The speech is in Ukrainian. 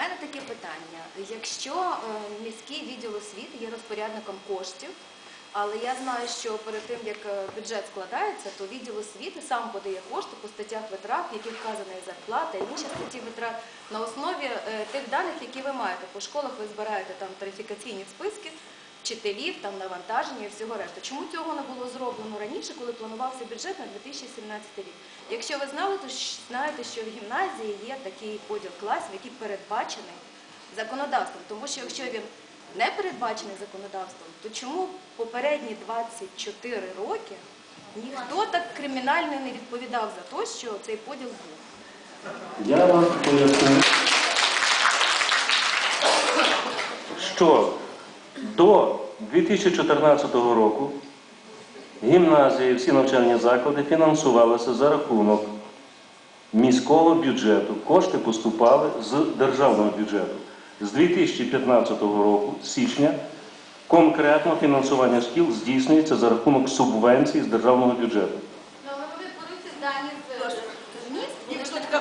мене таке питання. Якщо е, міський відділ освіти є розпорядником коштів, але я знаю, що перед тим як е, бюджет складається, то відділ освіти сам подає кошти по статтях витрат, в яких вказана зарплата, і інші статті витрат на основі е, тих даних, які ви маєте. По школах ви збираєте там тарифікаційні списки. Вчителів, там навантаження і всього решта. Чому цього не було зроблено раніше, коли планувався бюджет на 2017 рік? Якщо ви знали, то знаєте, що в гімназії є такий поділ класів, який передбачений законодавством. Тому що якщо він не передбачений законодавством, то чому попередні 24 роки ніхто так кримінально не відповідав за те, що цей поділ був? Я вам поясню, що до 2014 року гімназії, всі навчальні заклади фінансувалися за рахунок міського бюджету. Кошти поступали з державного бюджету. З 2015 року, з січня, конкретно фінансування шкіл здійснюється за рахунок субвенцій з державного бюджету.